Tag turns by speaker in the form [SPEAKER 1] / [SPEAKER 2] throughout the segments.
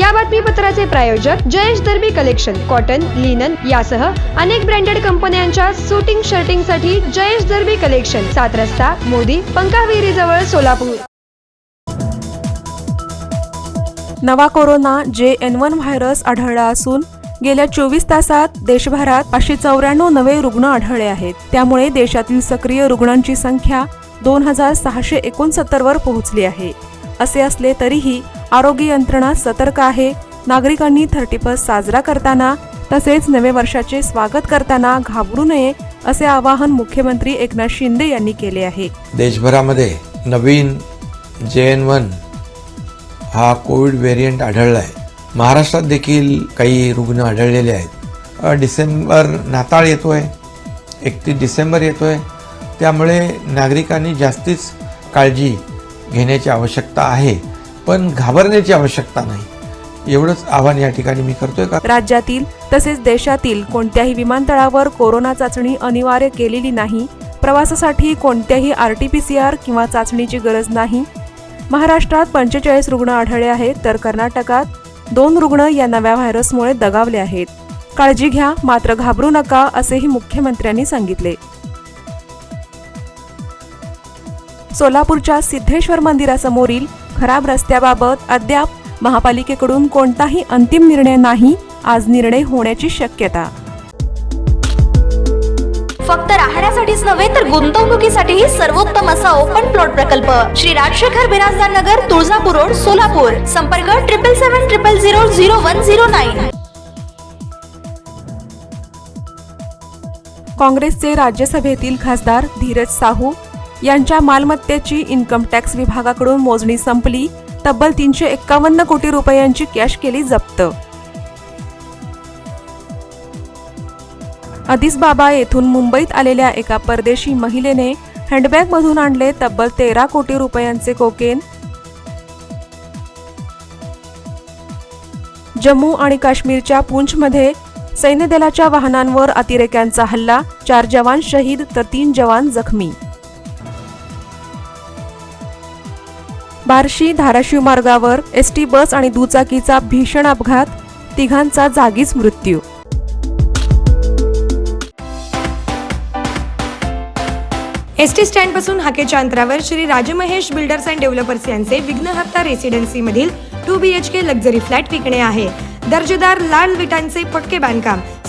[SPEAKER 1] या बातमीपत्राचे प्रायोजक Jayesh Darbi collection cotton linen यासह अनेक ब्रँडेड कंपन्यांच्या सुटिंग शर्टिंगसाठी जयेश दर्बी कलेक्शन सात रस्ता मोदी पंकाविहिरी जवळ सोलापूर.
[SPEAKER 2] नवा कोरोना जे एन वन व्हायरस आढळला असून गेल्या चोवीस तासात देशभरात पाचशे चौऱ्याण्णव नवे रुग्ण आढळले आहेत. त्यामुळे देशातील सक्रिय रुग्णांची संख्या दोन हजार सहाशे एकोणसत्तर वर पोहोचली आहे. असे असले तरीही आरोग्य यंत्रणा सतर्क आहे. नागरिकांनी थर्टी फर्स्ट साजरा करताना तसेच नवे वर्षाचे स्वागत करताना घाबरू नये असे आवाहन मुख्यमंत्री एकनाथ शिंदे यांनी केले आहे.
[SPEAKER 3] देशभरामध्ये नवीन जे एन वन हा कोविड व्हेरियंट आढळला आहे महाराष्ट्रात देखील काही रुग्ण आढळलेले आहेत. डिसेंबर नाताळ येतोय एकतीस डिसेंबर येतोय. त्यामुळे नागरिकांनी जास्तीच काळजी घेण्याची आवश्यकता आहे. पण घाबरण्याची आवश्यकता नाही. एवढंच आव्हान या ठिकाणी मी करतोय का?
[SPEAKER 2] राज्यातील तसेच देशातील कोणत्याही विमानतळावर कोरोना चाचणी अनिवार्य केलेली नाही प्रवासासाठी कोणत्याही R T P C R किंवा चाचणीची गरज नाही. महाराष्ट्रात पंचेचाळीस रुग्ण आढळले आहेत तर कर्नाटकात दोन रुग्ण या नव्या व्हायरसमुळे दगावले आहेत. काळजी घ्या मात्र घाबरू नका असेही मुख्यमंत्र्यांनी सांगितले. सोलापूरच्या सिद्धेश्वर मंदिरासमोरील खराब रस्त्याबाबत अद्याप महापालिकेकडून कोणताही अंतिम निर्णय नाही आज निर्णय होण्याची शक्यता.
[SPEAKER 4] फक्त राहण्यासाठीच नव्हे तर गुंतवणुकीसाठीही सर्वोत्तम असा ओपन प्लॉट प्रकल्प. श्री राजशेखर बिराजदार नगर तुळजापूर रोड सोलापूर. संपर्क triple seven triple zero zero one zero nine
[SPEAKER 2] काँग्रेसचे राज्यसभेतील खासदार धीरज साहू यांच्या मालमत्तेची इन्कम टॅक्स विभागाकडून मोजणी संपली तब्बल तीनशे एक्कावन्न कोटी रुपयांची कॅश केली जप्त. अदिस बाबा येथून मुंबईत आलेल्या एका परदेशी महिलेने हँडबॅगमधून आणले तब्बल तेरा कोटी रुपयांचे कोकेन जम्मू आणि काश्मीरच्या पूंछमध्ये सैन्यदलाच्या वाहनांवर अतिरेक्यांचा हल्ला चार जवान शहीद तर तीन जवान जखमी. बार्शी धाराशिव मार्गावर एस टी बस आणि दुचाकीचा भीषण अपघात तिघांचा जागीच मृत्यू.
[SPEAKER 1] एस टी स्टँडपासून हाकेच्या अंतरावर Shri Rajmahesh builders and developers यांचे विघ्नहर्ता रेसिडेन्सी मधील two B H K luxury flat विकणे आहे. दर्जेदार लाल विटांचे पटके बांधकाम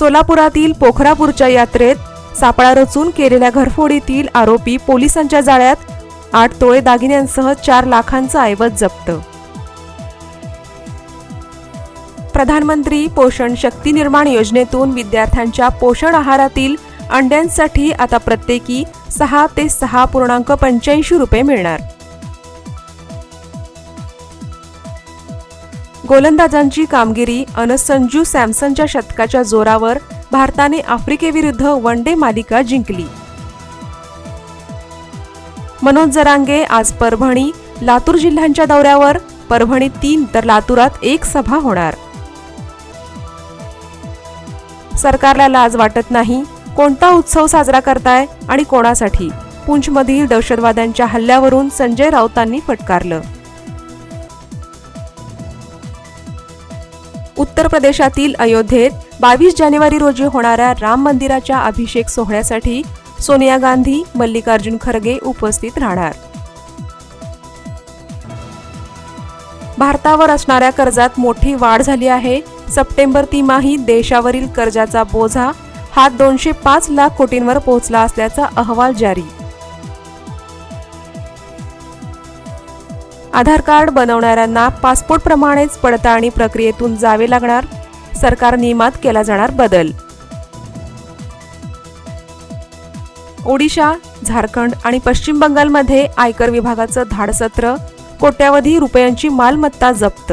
[SPEAKER 2] सोलापुरातील पोखरापूरच्या यात्रेत सापळा रचून केलेल्या घरफोडीतील आरोपी पोलिसांच्या जाळ्यात आठ तोळे दागिन्यांसह चार लाखांचा ऐवज जप्त. प्रधानमंत्री पोषण शक्ती निर्माण योजनेतून विद्यार्थ्यांच्या पोषण आहारातील अंड्यांसाठी आता प्रत्येकी सहा ते सहा पूर्णांक पंच्याऐंशी रुपये मिळणार. गोलंदाजांची कामगिरी अन संजू सॅमसनच्या शतकाच्या जोरावर भारताने आफ्रिकेविरुद्ध वन डे मालिका जिंकली. मनोज जरांगे आज परभणी लातूर जिल्ह्यांच्या दौऱ्यावर परभणीत तीन तर लातूरात एक सभा होणार. सरकारला लाज वाटत नाही कोणता उत्सव साजरा करताय आणि कोणासाठी? पुंछमधील दहशतवाद्यांच्या हल्ल्यावरून संजय राऊतांनी फटकारलं. उत्तर प्रदेशातील अयोध्येत बावीस जानेवारी रोजी होणाऱ्या राम मंदिराच्या अभिषेक सोहळ्यासाठी सोनिया गांधी मल्लिकार्जुन खरगे उपस्थित राहणार. भारतावर असणाऱ्या कर्जात मोठी वाढ झाली आहे. सप्टेंबर तिमाही देशावरील कर्जाचा बोझा हा दोनशे पाच लाख कोटींवर पोहोचला असल्याचा अहवाल जारी. आधार कार्ड बनवणाऱ्यांना पासपोर्ट प्रमाणेच पडताळणी प्रक्रियेतून जावे लागणार. सरकार नियमात केला जाणार बदल. ओडिशा झारखंड आणि पश्चिम बंगालमध्ये आयकर विभागाचं धाडसत्र. कोट्यावधी रुपयांची मालमत्ता जप्त.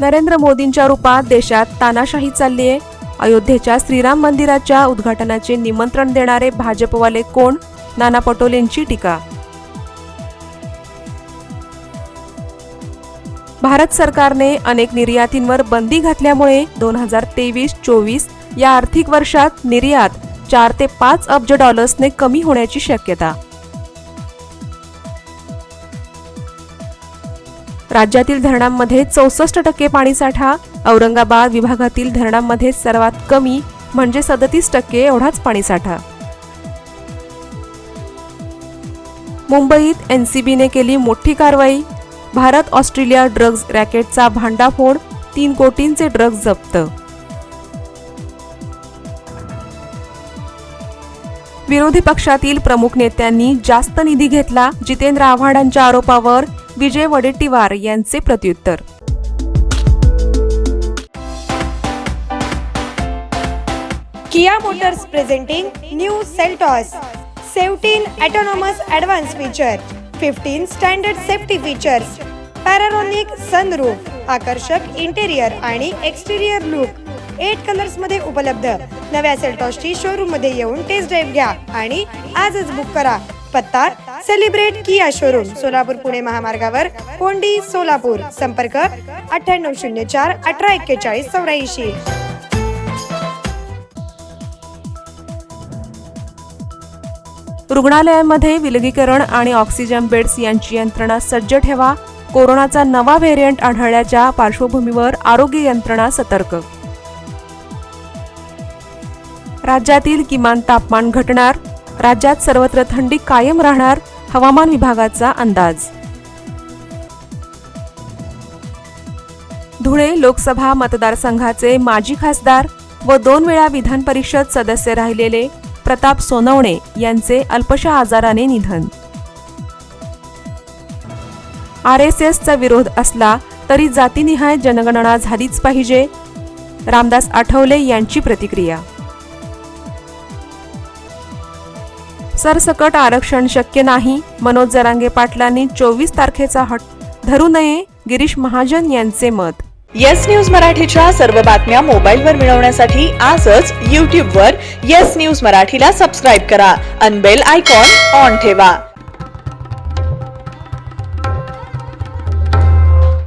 [SPEAKER 2] नरेंद्र मोदींच्या रूपात देशात तानाशाही चालली आहे. अयोध्येच्या श्रीराम मंदिराच्या उद्घाटनाचे निमंत्रण देणारे भाजपवाले कोण? नाना पटोलेंची टीका. भारत सरकारने अनेक निर्यातींवर बंदी घातल्यामुळे दोन हजार तेवीस चोवीस या आर्थिक वर्षात निर्यात चार ते पाच अब्ज डॉलर्सने कमी होण्याची शक्यता राज्यातील धरणांमध्ये चौसष्ट टक्के पाणीसाठा औरंगाबाद विभागातील धरणांमध्ये सर्वात कमी म्हणजे सदतीस टक्के एवढाच पाणीसाठा. मुंबईत एनसीबीने केली मोठी कारवाई. भारत ऑस्ट्रेलिया ड्रग्ज रॅकेटचा भांडाफोड तीन कोटींचे ड्रग्ज जप्त. विरोधी पक्षातील प्रमुख नेत्यांनी जास्त निधी घेतला जितेंद्र आव्हाडांच्या आरोपावर विजय वडेट्टीवार यांचे प्रत्युत्तर.
[SPEAKER 1] Kia Motors presenting new Seltos 17 autonomous advanced feature 15 standard safety features panoramic sunroof आकर्षक इंटेरियर आणि एक्सटेरियर लुक एट कलर्समध्ये उपलब्ध. नव्या सेल्टॉसची शोरूममध्ये येऊन टेस्ट ड्राईव्ह घ्या आणि आजच बुक करा. पत्ता celebrate Kia showroom Solapur Pune महामार्गावर कोंडी सोलापूर. संपर्क अठ्ठ्याण्णव शून्य चार अठरा एक्केचाळीस चौऱ्याऐंशी.
[SPEAKER 2] रुग्णालयांमध्ये विलगीकरण आणि ऑक्सिजन बेड्स यांची यंत्रणा सज्ज ठेवा. कोरोनाचा नवा व्हेरियंट आढळल्याच्या पार्श्वभूमीवर आरोग्य यंत्रणा सतर्क. राज्यातील किमान तापमान घटणार राज्यात सर्वत्र थंडी कायम राहणार हवामान विभागाचा अंदाज. धुळे लोकसभा मतदारसंघाचे माजी खासदार व दोन वेळा विधान परिषद सदस्य राहिलेले प्रताप सोनवणे यांचे अल्पशा आजाराने निधन. आर एस एसचा विरोध असला तरी जातीनिहाय जनगणना झालीच पाहिजे रामदास आठवले यांची प्रतिक्रिया. सरसकट आरक्षण शक्य नाही. मनोज जरांगे पाटलांनी चोवीस तारखेचा हट धरू नये गिरीश महाजन यांचे मत.
[SPEAKER 5] येस न्यूज मराठीच्या सर्व बातम्या मोबाईलवर मिळवण्यासाठी आजच यूट्यूबवर येस न्यूज मराठीला सबस्क्राईब करा. अनबेल आयकॉन ऑन ठेवा.